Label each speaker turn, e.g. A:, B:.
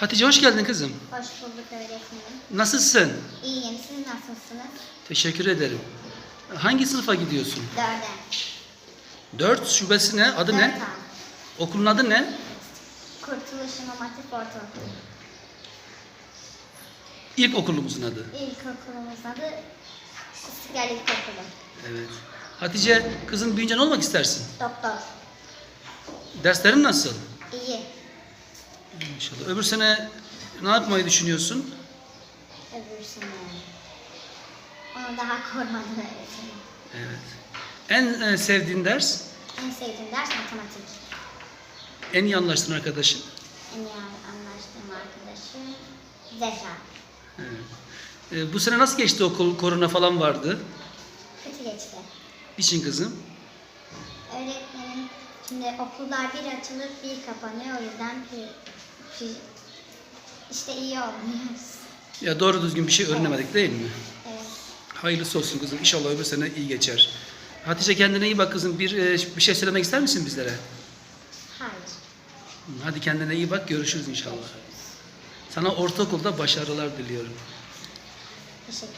A: Hatice hoş geldin kızım.
B: Hoş bulduk öğretmenim.
A: Nasılsın?
B: İyiyim. Siz nasılsınız?
A: Teşekkür ederim. Hangi sınıfa gidiyorsun?
B: Dörde.
A: Dört şubesi ne? Adı
B: Dört
A: ne?
B: an.
A: Okulun adı ne?
B: Kurtuluş İmam Hatip Ortaokulu.
A: İlk okulumuzun adı.
B: İlkokulumuzun adı İstiklal İlkokulu.
A: Evet. Hatice kızın büyüyünce ne olmak istersin?
B: Doktor.
A: Derslerin nasıl? İnşallah. Öbür sene ne yapmayı düşünüyorsun?
B: Öbür sene. Onu daha kormadım öğretmenim.
A: Evet. En e, sevdiğin ders?
B: En sevdiğim ders matematik.
A: En iyi anlaştığın arkadaşın?
B: En iyi anlaştığım arkadaşım Zehra.
A: Evet. E, bu sene nasıl geçti okul? Korona falan vardı.
B: Kötü geçti.
A: Niçin kızım?
B: Öğretmenim şimdi okullar bir açılıp bir kapanıyor o yüzden bir, bir işte iyi olmuyoruz.
A: Ya doğru düzgün bir şey öğrenemedik değil mi?
B: Evet.
A: Hayırlısı olsun kızım. İnşallah öbür sene iyi geçer. Hatice kendine iyi bak kızım. Bir e, bir şey söylemek ister misin bizlere?
B: Hayır.
A: Hadi kendine iyi bak. Görüşürüz inşallah. Sana ortaokulda başarılar diliyorum.
B: Teşekkürler.